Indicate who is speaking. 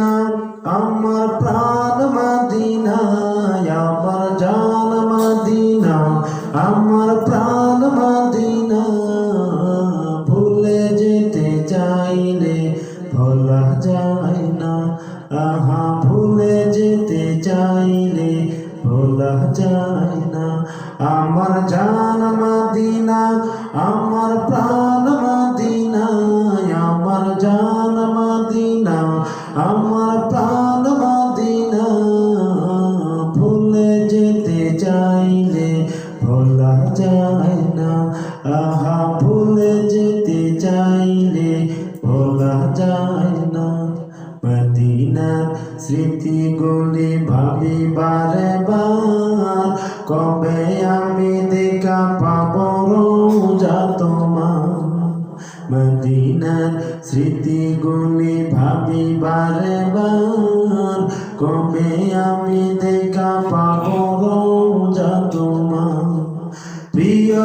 Speaker 1: Medina, আমার প্রাণ Medina, আমার জান মদিনা, আমার প্রাণ মদিনা। ভুলে যেতে চাইলে ভোলা যায় না, আহা, ভুলে যেতে চাইলে ভোলা যায় না। আমার জান মদিনা, আমার প্রাণ আমার প্রাণ মদিনা ভুলে যেতে চাইলে ভোলা যায় না। আহা, ভুলে যেতে চাইলে ভোলা যায় না। মদিনার স্মৃতিগুলি ভাবি বারে বার মদিনার স্মৃতিগুলি ভাবি বারে বার কবে আমি দেখা পাব যা তোমার? প্রিয়